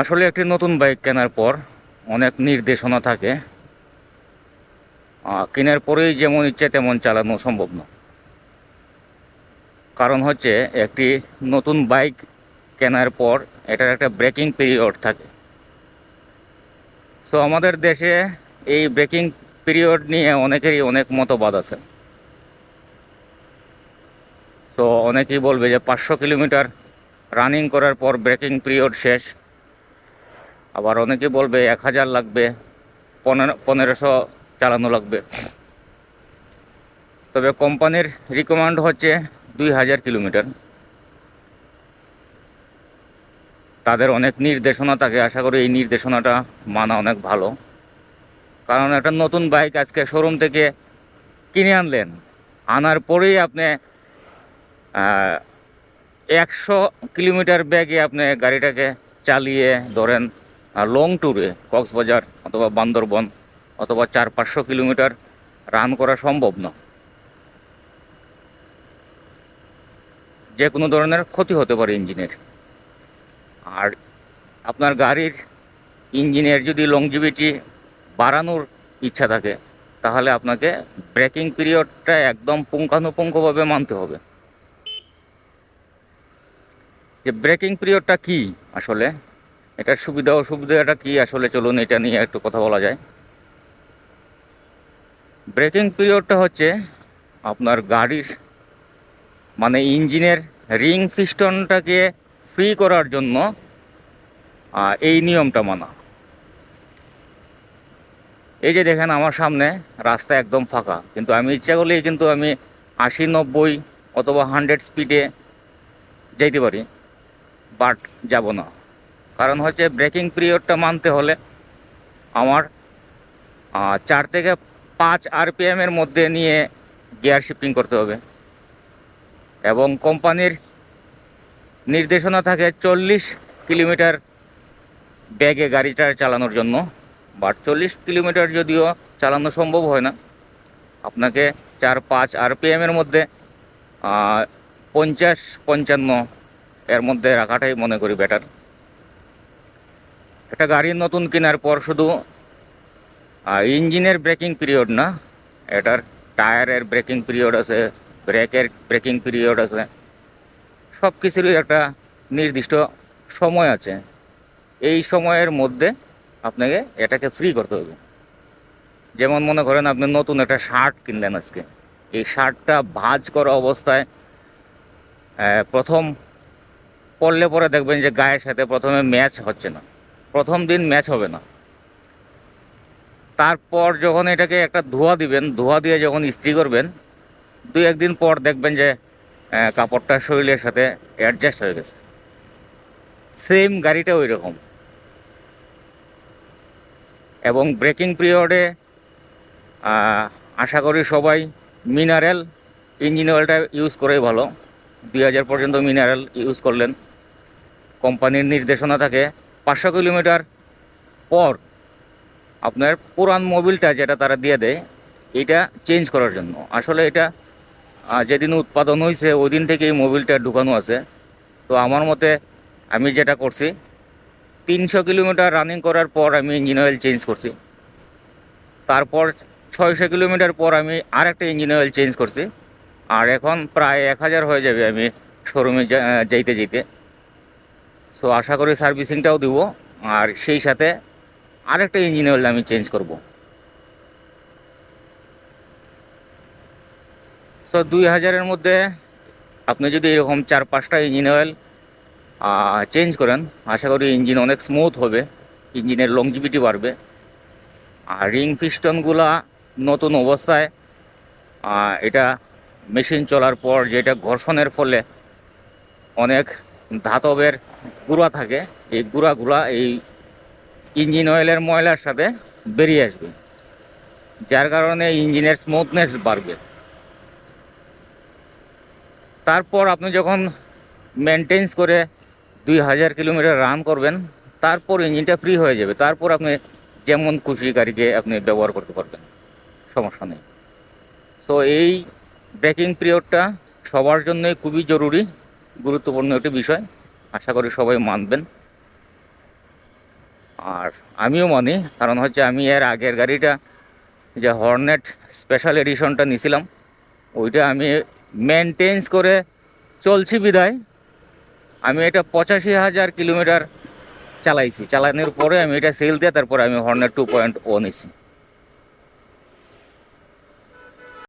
আসলে একটি নতুন বাইক কেনার পর অনেক নির্দেশনা থাকে। কেনার পরেই যেমন ইচ্ছে তেমন চালানো সম্ভব না। কারণ হচ্ছে একটি নতুন বাইক কেনার পর এটার একটা ব্রেকিং পিরিয়ড থাকে। সো আমাদের দেশে এই ব্রেকিং পিরিয়ড নিয়ে অনেকেরই অনেক মতবাদ আছে। তো অনেকেই বলবে যে পাঁচশো কিলোমিটার রানিং করার পর ব্রেকিং পিরিয়ড শেষ। আবার অনেকে বলবে এক হাজার লাগবে, পনেরো, পনেরোশো চালানো লাগবে। তবে কোম্পানির রিকমেন্ড হচ্ছে দুই হাজার কিলোমিটার। তাদের অনেক নির্দেশনা থাকে, আশা করি এই নির্দেশনাটা মানা অনেক ভালো। কারণ একটা নতুন বাইক আজকে শোরুম থেকে কিনে আনলেন, আনার পরেই আপনি একশো কিলোমিটার ব্যাগে আপনি গাড়িটাকে চালিয়ে ধরেন। লং ট্যুরে কক্সবাজার অথবা বান্দরবন অথবা চার পাঁচশো কিলোমিটার রান করা সম্ভব না যে কোনো ধরনের ক্ষতি হতে পারে ইঞ্জিনের। আর আপনার গাড়ির ইঞ্জিনের যদি লংজিভিটি বাড়ানোর ইচ্ছা থাকে, তাহলে আপনাকে ব্রেকিং পিরিয়ডটা একদম পুঙ্খানুপুঙ্খভাবে মানতে হবে। যে ব্রেকিং পিরিয়ডটা কি আসলে? এটার সুবিধা অসুবিধাটা কি আসলে চলুন এটা নিয়ে একটু কথা বলা যায়। ব্রেকিং পিরিয়ডটা হচ্ছে আপনার গাড়ির মানে ইঞ্জিনের রিং পিস্টনটাকে ফ্রি করার জন্য এই নিয়মটা মানা। এই যে দেখেন আমার সামনে রাস্তা একদম ফাঁকা, কিন্তু আমি ইচ্ছা করলেই কিন্তু আমি আশি, নব্বই অথবা হান্ড্রেড স্পিডে যাইতে পারি বাট যাব না। কারণ হচ্ছে ব্রেকিং পিরিয়ডটা মানতে হলে আমার চার থেকে পাঁচ আরপিএমের মধ্যে নিয়ে গিয়ার শিফটিং করতে হবে। এবং কোম্পানির নির্দেশনা থাকে চল্লিশ কিলোমিটার ব্যাগে গাড়িটা চালানোর জন্য। বাট চল্লিশ কিলোমিটার যদিও চালানো সম্ভব হয় না, আপনাকে চার পাঁচ আরপিএমের মধ্যে পঞ্চাশ পঞ্চান্ন এর মধ্যে রাখাটাই মনে করি বেটার একটা গাড়ি নতুন কেনার পর শুধু ইঞ্জিনের ব্রেকিং পিরিয়ড না, এটার টায়ারের ব্রেকিং পিরিয়ড আছে, ব্রেকের ব্রেকিং পিরিয়ড আছে সব কিছুরই একটা নির্দিষ্ট সময় আছে। এই সময়ের মধ্যে আপনাকে এটাকে ফ্রি করতে হবে। যেমন মনে করেন আপনি নতুন একটা শার্ট কিনলেন আজকে। এই শার্টটা ভাজ করা অবস্থায় প্রথম পরলে পরে দেখবেন যে গায়ের সাথে প্রথমে ম্যাচ হচ্ছে না। প্রথম দিন ম্যাচ হবে না। তারপর যখন এটাকে একটা ধোয়া দিবেন, ধোয়া দিয়ে যখন ইস্ত্রি করবেন, দুই একদিন পর দেখবেন যে কাপড়টা শরীরের সাথে অ্যাডজাস্ট হয়ে গেছে। সেম গাড়িটা ওই রকম এবং ব্রেকিং পিরিয়ডে আশা করি সবাই মিনারেল ইঞ্জিন অয়েলটা ইউজ করেই ভালো। দুই হাজার পর্যন্ত মিনারেল ইউজ করলেন। কোম্পানির নির্দেশনা থাকে পাঁচশো কিলোমিটার পর আপনার পুরান মোবিলটা যেটা তারা দিয়ে দেয়, এটা চেঞ্জ করার জন্য। আসলে এটা যেদিন উৎপাদন হয়েছে ওই দিন থেকে এই মোবিলটা ঢুকানো আছে। তো আমার মতে আমি যেটা করছি, তিনশো কিলোমিটার রানিং করার পর আমি ইঞ্জিন অয়েল চেঞ্জ করছি। তারপর ছয়শো কিলোমিটার পর আমি আর একটা ইঞ্জিন অয়েল চেঞ্জ করছি। আর এখন প্রায় এক হাজার হয়ে যাবে আমি শোরুমে যাইতে যেতে সো আশা করি সার্ভিসিংটাও দিব। আর সেই সাথে আরেকটা ইঞ্জিন অয়েল আমি চেঞ্জ করব। সো দুই হাজারের মধ্যে আপনি যদি এরকম চার পাঁচটা ইঞ্জিন অয়েল চেঞ্জ করেন, আশা করি ইঞ্জিন অনেক স্মুথ হবে, ইঞ্জিনের লংজিভিটি বাড়বে। আর রিং পিস্টনগুলা নতুন অবস্থায় এটা মেশিন চলার পর যেটা ঘর্ষণের ফলে অনেক ধাতবের গুঁড়া থাকে, এই গুঁড়াগুলা এই ইঞ্জিন অয়েলের ময়লার সাথে বেরিয়ে আসবে, যার কারণে ইঞ্জিনের স্মুথনেস বাড়বে। তারপর আপনি যখন মেনটেন্স করে দুই হাজার কিলোমিটার রান করবেন, তারপর ইঞ্জিনটা ফ্রি হয়ে যাবে। তারপর আপনি যেমন খুশি গাড়িকে আপনি ব্যবহার করতে পারবেন, সমস্যা নেই। সো এই ব্রেকিং পিরিয়ডটা সবার জন্যই খুবই জরুরি। গুরুত্বপূর্ণ একটি বিষয়। আশা করি সবাই মানবেন। আর আমিও মানি, কারণ হচ্ছে আমি এর আগের গাড়িটা, যে হর্নেট স্পেশাল এডিশনটা নিয়েছিলাম, ওইটা আমি মেনটেন্স করে চলছি বিদায় আমি এটা পঁচাশি হাজার কিলোমিটার চালাইছি। চালানোর পরে আমি এটা সেল দিয়ে তারপরে আমি হর্নেট টু পয়েন্ট ও নিছি